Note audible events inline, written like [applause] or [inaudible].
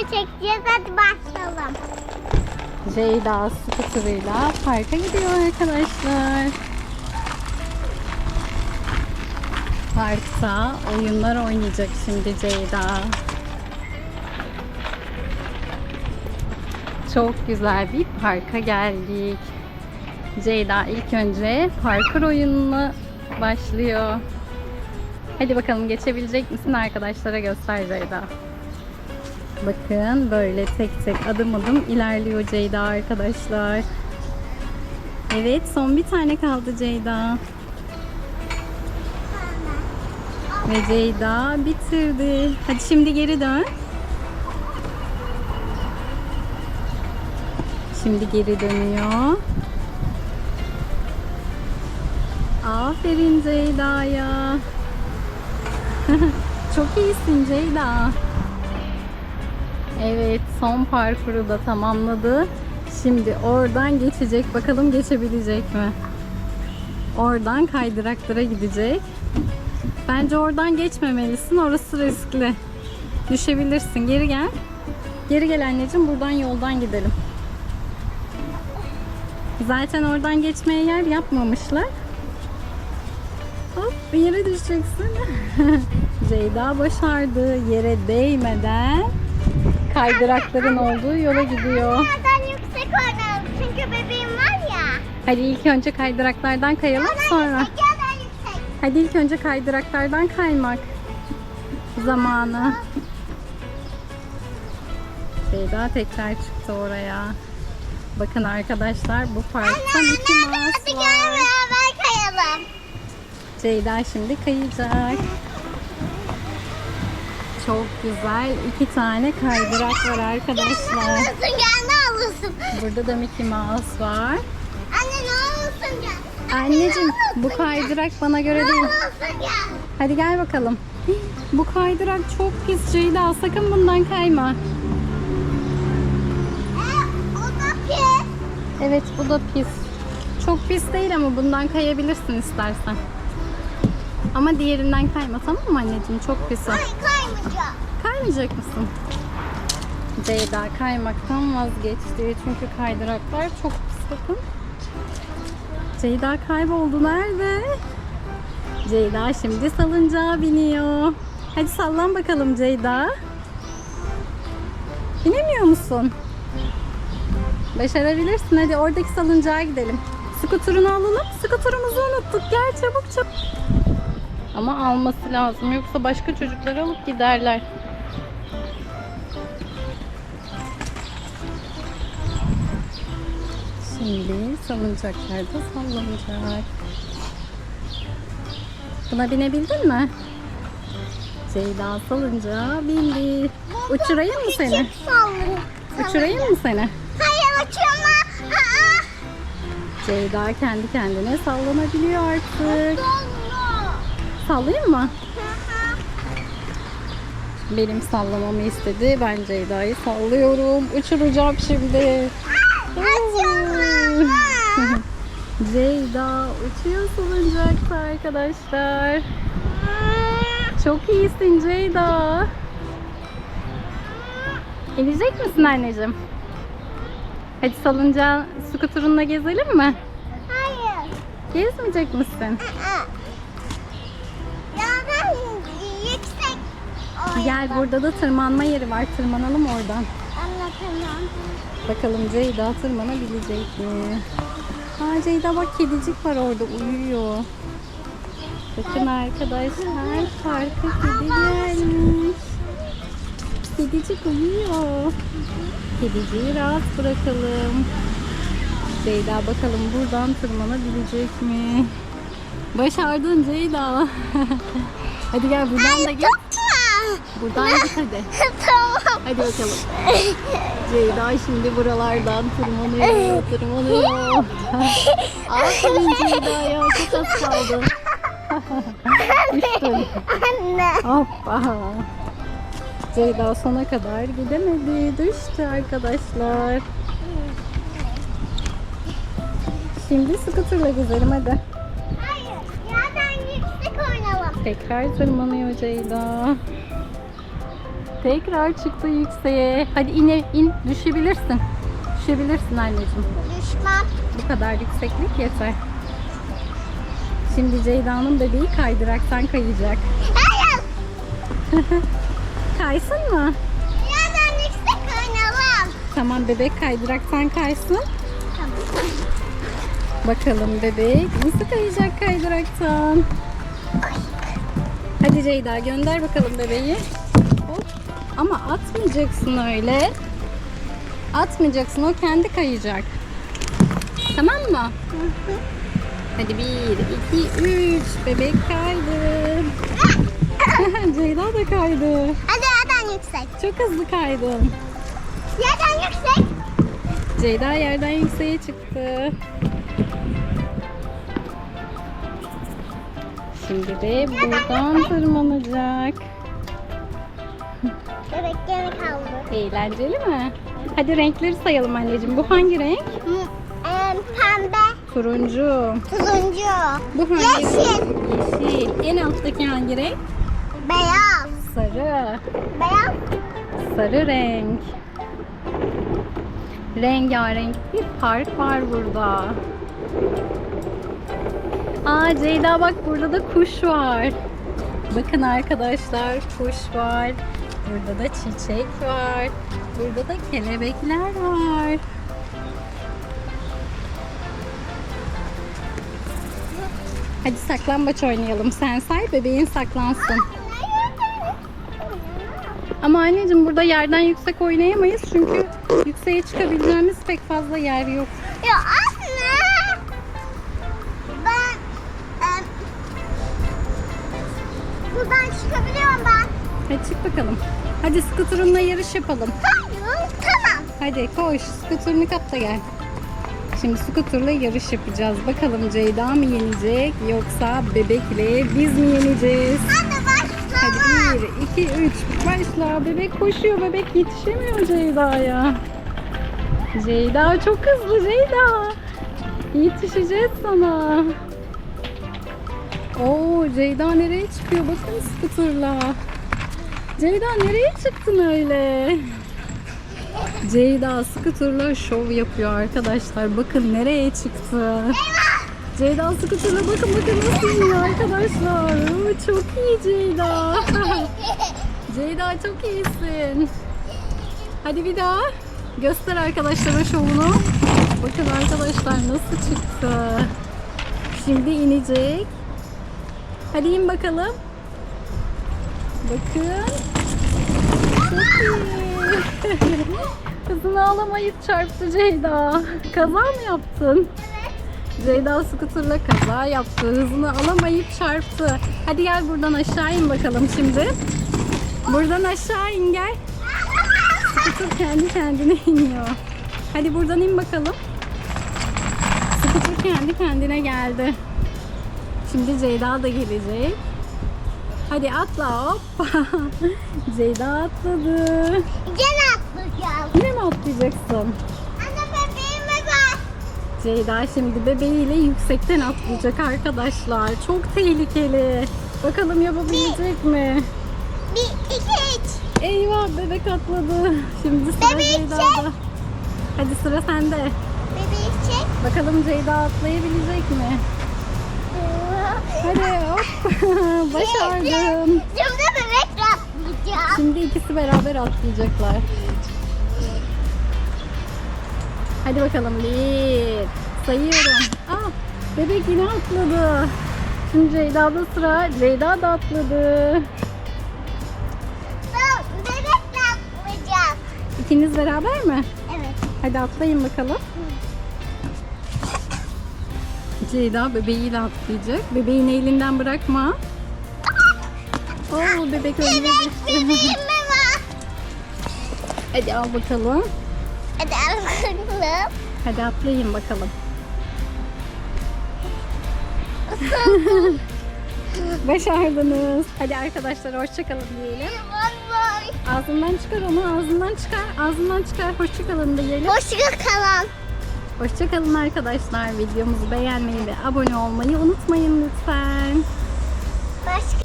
çekeceğiz. Hadi başlayalım. Ceyda skuterıyla parka gidiyor arkadaşlar. Parkta oyunlar oynayacak şimdi Ceyda. Çok güzel bir parka geldik. Ceyda ilk önce parkur oyununa başlıyor. Hadi bakalım geçebilecek misin arkadaşlara göster Ceyda. Bakın böyle tek tek adım adım ilerliyor Ceyda arkadaşlar. Evet son bir tane kaldı Ceyda. Ve Ceyda bitirdi. Hadi şimdi geri dön. Şimdi geri dönüyor. Aferin Ceyda'ya. [laughs] Çok iyisin Ceyda. Evet son parkuru da tamamladı. Şimdi oradan geçecek. Bakalım geçebilecek mi? Oradan kaydıraklara gidecek. Bence oradan geçmemelisin. Orası riskli. Düşebilirsin. Geri gel. Geri gel anneciğim. Buradan yoldan gidelim. Zaten oradan geçmeye yer yapmamışlar. Hop yere düşeceksin. [laughs] Ceyda başardı. Yere değmeden kaydırakların olduğu yola gidiyor. Nereden yüksek oynayalım. Çünkü bebeğim var ya. Hadi ilk önce kaydıraklardan kayalım sonra. Yüksek yerden yüksek. Hadi ilk önce kaydıraklardan kaymak zamanı. Ceyda tekrar çıktı oraya. Bakın arkadaşlar bu parkta Mickey Mouse var. Ceyda şimdi kayacak. Çok güzel iki tane kaydırak var arkadaşlar. Gel ne alırsın. Burada da Mickey Mouse var. Anne ne alırsın gel. Anne, Anneciğim bu kaydırak bana göre değil. Hadi gel bakalım. [gasps] Bu kaydırak çok pis Ceyda. Sakın bundan kayma. E, o da pis. Evet bu da pis. Çok pis değil ama bundan kayabilirsin istersen. Ama diğerinden kayma tamam mı anneciğim? Çok. Ay kaymayacağım. Kaymayacak mısın? Ceyda kaymaktan vazgeçti. Çünkü kaydıraklar çok pis bakın. Ceyda kayboldu. Nerede? Ceyda şimdi salıncağa biniyor. Hadi sallan bakalım Ceyda. Binemiyor musun? Başarabilirsin. Hadi oradaki salıncağa gidelim. Skuturunu alalım. Skuturumuzu unuttuk. Gel çabuk çabuk. Ama alması lazım. Yoksa başka çocuklar alıp giderler. Şimdi salıncaklarda sallanacak. Buna binebildin mi? Ceyda salıncağa bindi. Uçurayım mı seni? Uçurayım mı seni? Hayır uçurma. Aa. Ceyda kendi kendine sallanabiliyor artık. Dolma. Sallayayım mı? Benim sallamamı istedi. Ben Ceyda'yı sallıyorum. Uçuracağım şimdi. [laughs] Ceyda uçuyor salıncakta arkadaşlar. Çok iyisin Ceyda. İnecek misin anneciğim? Hadi salıncağı skuturunla gezelim mi? Hayır. Gezmeyecek misin? Aa. Ya ben yüksek Gel burada da tırmanma yeri var. Tırmanalım oradan. Anlatamam. Bakalım Ceyda tırmanabilecek mi? Aa Ceyda bak kedicik var orada uyuyor. Bakın arkadaşlar parka kedi gelmiş. Kedicik uyuyor. Kediciyi rahat bırakalım. Ceyda bakalım buradan tırmanabilecek mi? Başardın Ceyda. [laughs] hadi gel buradan da git. Buradan git hadi. [laughs] tamam. Hadi bakalım. Ceyda şimdi buralardan tırmanıyor, tırmanıyor. [laughs] Aferin Ceyda ya, çok az kaldı. Düştün. Anne. Hoppa. Ceyda sona kadar gidemedi, düştü arkadaşlar. Şimdi skuterla gezelim hadi. Hayır. Yerden yüksek oynayalım. Tekrar tırmanıyor Ceyda. Tekrar çıktı yükseğe. Hadi ine in düşebilirsin. Düşebilirsin anneciğim. Düşmem. Bu kadar yükseklik yeter. Şimdi Ceyda'nın bebeği kaydıraktan kayacak. Hayır. [laughs] Kaysın mı? Yerden yüksek oynayalım. Tamam bebek kaydıraktan kaysın. Tamam. Bakalım bebek nasıl kayacak kaydıraktan. Hadi Ceyda gönder bakalım bebeği. Ama atmayacaksın öyle. Atmayacaksın o kendi kayacak. Tamam mı? Hadi bir, iki, üç. Bebek kaydı. [laughs] Ceyda da kaydı. Hadi yerden yüksek. Çok hızlı kaydın. Yerden yüksek. Ceyda yerden yükseğe çıktı. Şimdi de buradan tırmanacak. Geri kaldı. Eğlenceli mi? Hadi renkleri sayalım anneciğim. Bu hangi renk? Hı, em, Pembe. Turuncu. Turuncu. Bu hangi Yeşil. renk? Yeşil. En alttaki hangi renk? Beyaz. Sarı. Beyaz. Sarı renk. Rengarenk bir park var burada. Aa Ceyda bak burada da kuş var. Bakın arkadaşlar kuş var. Burada da çiçek var. Burada da kelebekler var. Hadi saklambaç oynayalım. Sen say bebeğin saklansın. Ama anneciğim burada yerden yüksek oynayamayız çünkü yükseğe çıkabileceğimiz pek fazla yer yok. Ya anne. Ben em, buradan çıkabiliyorum ben. Hadi çık bakalım. Hadi skuterunla yarış yapalım. Hayır. Tamam. Hadi koş skuterını kap da gel. Şimdi skuterla yarış yapacağız. Bakalım Ceyda mı yenecek yoksa bebekle biz mi yeneceğiz? Anne başlama. Hadi bir, iki, üç. Başla. Bebek koşuyor. Bebek yetişemiyor Ceyda'ya. Ceyda çok hızlı Ceyda. Yetişeceğiz sana. Oo Ceyda nereye çıkıyor? Bakın skuterla. Ceyda nereye çıktın öyle? Ceyda skuterla şov yapıyor arkadaşlar. Bakın nereye çıktı. Ceyda skuterla bakın bakın nasıl iniyor arkadaşlar. Çok iyi Ceyda. [laughs] Ceyda çok iyisin. Hadi bir daha göster arkadaşlara şovunu. Bakın arkadaşlar nasıl çıktı. Şimdi inecek. Hadi in bakalım. Bakın. Çok iyi. [laughs] Kızını alamayıp çarptı Ceyda. Kaza mı yaptın? Ceyda skuterla kaza yaptı. Hızını alamayıp çarptı. Hadi gel buradan aşağı in bakalım şimdi. Buradan aşağı in gel. Skuter kendi kendine iniyor. Hadi buradan in bakalım. Skuter kendi kendine geldi. Şimdi Ceyda da gelecek. Hadi atla hoppa. [laughs] Ceyda atladı. Gene atlayacağım. Yine mi atlayacaksın? Anne bebeğime bak. Ceyda şimdi bebeğiyle yüksekten atlayacak arkadaşlar. Çok tehlikeli. Bakalım yapabilecek mi? Bir, iki, üç. Eyvah bebek atladı. Şimdi sıra Bebeği Ceyda'da. Hadi sıra sende. Bebeği çek. Bakalım Ceyda atlayabilecek mi? Hadi hop. [laughs] Başardın. Şimdi bebekle atlayacağım. Şimdi ikisi beraber atlayacaklar. Hadi bakalım bir. Sayıyorum. Ah bebek yine atladı. Şimdi Ceyda'da sıra. Ceyda da atladı. Ben bebekle atlayacağım. İkiniz beraber mi? Evet. Hadi atlayın bakalım. Ceyda bebeğiyle atlayacak. Bebeğin elinden bırakma. Oo bebek önüne düştü. Bak. Hadi al bakalım. Hadi al bakalım. Hadi atlayın bakalım. [laughs] Başardınız. Hadi arkadaşlar hoşçakalın diyelim. Bay bay. Ağzından çıkar onu ağzından çıkar. Ağzından çıkar hoşçakalın diyelim. Hoşça kalın. Hoşçakalın arkadaşlar. Videomuzu beğenmeyi ve abone olmayı unutmayın lütfen. Başka